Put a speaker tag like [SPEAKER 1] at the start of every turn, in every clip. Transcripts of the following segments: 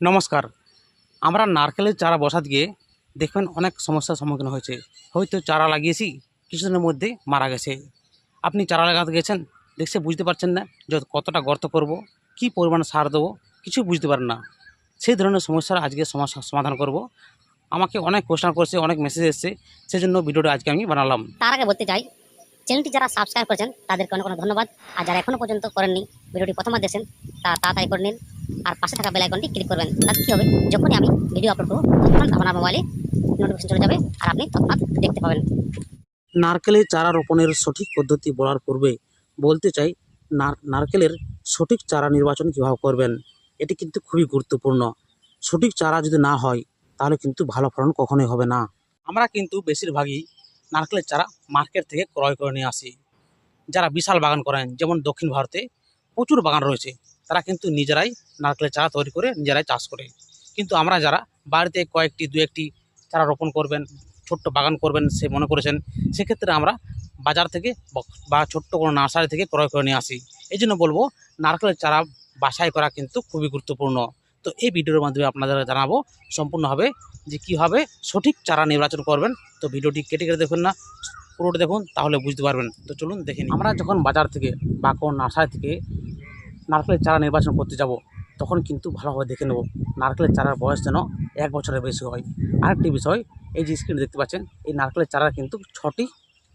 [SPEAKER 1] নমস্কার। আমরা নারকেলের চারা বসাতে গিয়ে দেখবেন অনেক সমস্যার সম্মুখীন হয়েছে। হয়তো চারা লাগিয়েছি, কিছুদিনের মধ্যে মারা গেছে। আপনি চারা লাগাতে গেছেন, দেখছে বুঝতে পারছেন না যে কতটা গর্ত করব, কি পরিমাণ সার দেবো, কিছু বুঝতে পারেন না। সেই ধরনের সমস্যার আজকে সমস্যা সমাধান করব। আমাকে অনেক কোশ্চেন করছে, অনেক মেসেজ এসছে সেই জন্য ভিডিওটা আজকে আমি বানালাম।
[SPEAKER 2] তার আগে বলতে চাই, চ্যানেলটি যারা সাবস্ক্রাইব করেছেন, তাদেরকে অনেক অনেক ধন্যবাদ। আর যারা এখনও পর্যন্ত করেননি, ভিডিওটি প্রথমবার দেখছেন, তা তাড়াতাড়ি করে নিন। আর পাশে থাকা বেল আইকনটি ক্লিক করবেন। তাতে কী হবে? যখনই আমি ভিডিও আপলোড করব, তখন আপনার মোবাইলে নোটিফিকেশন চলে যাবে আর আপনি তৎক্ষণাৎ দেখতে পাবেন।
[SPEAKER 1] নারকেলের চারা রোপণের সঠিক পদ্ধতি বলার পূর্বে বলতে চাই নার- নারকেলের সঠিক চারা নির্বাচন কীভাবে করবেন? এটি কিন্তু খুবই গুরুত্বপূর্ণ। সঠিক চারা যদি না হয়, তাহলে কিন্তু ভালো ফলন কখনোই হবে না। আমরা কিন্তু বেশিরভাগই নারকেলের চারা মার্কেট থেকে ক্রয় করে নিয়ে আসি। যারা বিশাল বাগান করেন, যেমন দক্ষিণ ভারতে প্রচুর বাগান রয়েছে। তারা কিন্তু নিজেরাই নারকেলের চারা তৈরি করে নিজেরাই চাষ করে। কিন্তু আমরা যারা বাড়িতে কয়েকটি দু একটি চারা রোপণ করবেন, ছোট্ট বাগান করবেন সে মনে করেছেন, সেক্ষেত্রে আমরা বাজার থেকে বা ছোট্ট কোনো নার্সারি থেকে ক্রয় করে নিয়ে আসি। এই জন্য বলব, নারকেলের চারা বাছাই করা কিন্তু খুবই গুরুত্বপূর্ণ। তো এই ভিডিওর মাধ্যমে আপনাদের জানাব সম্পূর্ণভাবে যে কীভাবে সঠিক চারা নির্বাচন করবেন। তো ভিডিওটি কেটে কেটে দেখুন না, পুরোটা দেখুন, তাহলে বুঝতে পারবেন। তো চলুন দেখে আমরা যখন বাজার থেকে বা কোনো নার্সারি থেকে নারকেলের চারা নির্বাচন করতে যাব, তখন কিন্তু ভালোভাবে দেখে নেব নারকেলের চারার বয়স যেন এক বছরের বেশি হয়। আরেকটি বিষয়, এই যে স্ক্রিন দেখতে পাচ্ছেন, এই নারকেলের চারার কিন্তু ছটি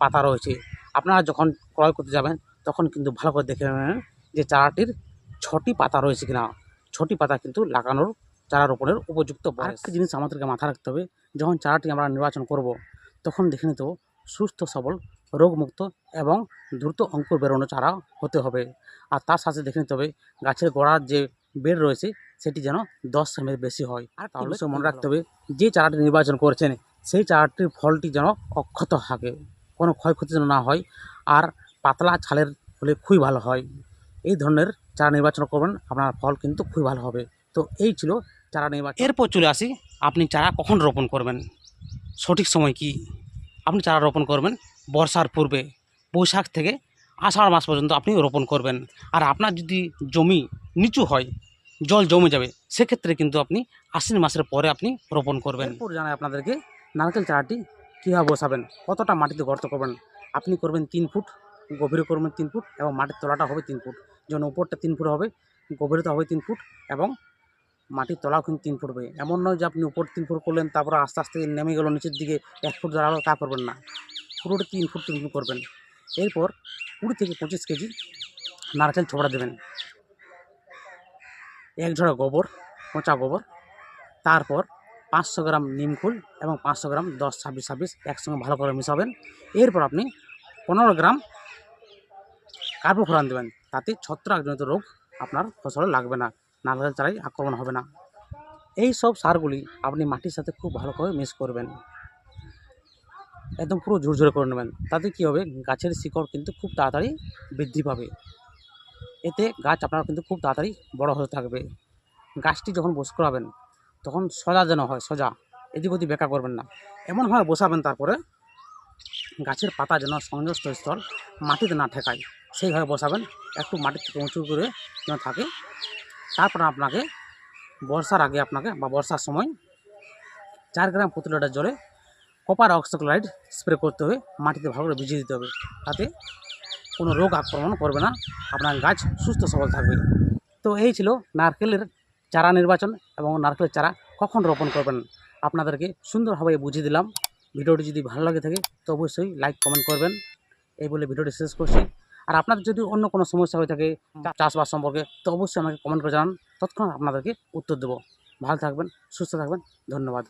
[SPEAKER 1] পাতা রয়েছে। আপনারা যখন ক্রয় করতে যাবেন, তখন কিন্তু ভালো করে দেখে নেবেন যে চারাটির ছটি পাতা রয়েছে কিনা। ছটি পাতা কিন্তু লাগানোর চারা রোপণের উপযুক্ত আরেকটি জিনিস আমাদেরকে মাথায় রাখতে হবে, যখন চারাটি আমরা নির্বাচন করব, তখন দেখে নিতে সুস্থ সবল রোগমুক্ত এবং দ্রুত অঙ্কুর বেরোনো চারা হতে হবে। আর তার সাথে দেখে নিতে হবে গাছের গোড়ার যে বেড রয়েছে সেটি যেন দশ সেমের বেশি হয়। আর তাহলে সে মনে রাখতে হবে যে চারাটি নির্বাচন করছেন সেই চারাটির ফলটি যেন অক্ষত থাকে কোনো ক্ষয়ক্ষতি যেন না হয় আর পাতলা ছালের হলে খুবই ভালো হয়। এই ধরনের চারা নির্বাচন করবেন আপনার ফল কিন্তু খুবই ভালো হবে। তো এই ছিল চারা নির্বাচন। এরপর চলে আসি আপনি চারা কখন রোপণ করবেন? সঠিক সময় কি? আপনি চারা রোপণ করবেন? বর্ষার পূর্বে বৈশাখ থেকে আষাঢ় মাস পর্যন্ত আপনি রোপণ করবেন। আর আপনার যদি জমি নিচু হয়, জল জমে যাবে, সেক্ষেত্রে কিন্তু আপনি আশ্বিন মাসের পরে আপনি রোপণ করবেন। এরপর জানাই আপনাদেরকে, নারকেল চারাটি কীভাবে বসাবেন, কতটা মাটিতে গর্ত করবেন, আপনি করবেন তিন ফুট, গভীরে করবেন তিন ফুট এবং মাটির তলাটা হবে তিন ফুট। যেন উপরটা তিন ফুট হবে, গভীরতা হবে তিন ফুট এবং মাটির তলাও কিন্তু তিন ফুট হবে। এমন নয় যে আপনি উপর তিন ফুট করলেন, তারপরে আস্তে আস্তে নেমে গেল, নিচের দিকে এক ফুট দাঁড়াল, তা করবেন না। পুরোটা তিন ফুট তিন ফুট করবেন। এরপর কুড়ি থেকে পঁচিশ কেজি নারকেল ছোবড়া দেবেন। এক ঝোড়া গোবর, পচা গোবর, তারপর পাঁচশো গ্রাম নিমখুল এবং পাঁচশো গ্রাম দশ ছাব্বিশ ছাব্বিশ একসঙ্গে ভালো করে মিশাবেন। এরপর আপনি পনেরো গ্রাম কার্বোফোরান দেবেন। তাতে ছত্রাকজনিত রোগ আপনার ফসলে লাগবে না, নারকেল চারাই আক্রমণ হবে না। এই সব সারগুলি আপনি মাটির সাথে খুব ভালো করে মিক্স করবেন। একদম পুরো ঝুরঝুরে করে নেবেন। তাতে কী হবে, গাছের শিকড় কিন্তু খুব তাড়াতাড়ি বৃদ্ধি পাবে। এতে গাছ আপনার কিন্তু খুব তাড়াতাড়ি বড় হতে থাকবে। গাছটি যখন বস করাবেন তখন সোজা যেন হয়, সোজা। এদিক ওদিক বেকা করবেন না। এমনভাবে বসাবেন তারপরে গাছের পাতা যেন সংযুক্ত স্তর মাটিতে না ঠেকায়। সেইভাবে বসাবেন, একটু মাটির থেকে উঁচু করে যেন থাকে। তারপর আপনাকে বর্ষার আগে আপনাকে বা বর্ষার সময় চার গ্রাম প্রতি লিটার জলে কপার অক্সিক্লোরাইড স্প্রে করতে হবে, মাটিতে ভালো করে ভিজিয়ে দিতে হবে। তাতে কোনো রোগ আক্রমণ করবে না। আপনার গাছ সুস্থ সবল থাকবে। তো এই ছিল নারকেলের চারা নির্বাচন এবং নারকেলের চারা কখন রোপণ করবেন? আপনাদেরকে সুন্দরভাবে বুঝিয়ে দিলাম। ভিডিওটি যদি ভালো লাগে থাকে, তো অবশ্যই লাইক, কমেন্ট করবেন। এই বলে ভিডিওটি শেষ করছি। আর আপনাদের যদি অন্য কোনো সমস্যা হয়ে থাকে চাষবাস সম্পর্কে, তো অবশ্যই আমাকে কমেন্ট করে জানান। তৎক্ষণাৎ আপনাদেরকে উত্তর দেবো। ভালো থাকবেন, সুস্থ থাকবেন। ধন্যবাদ।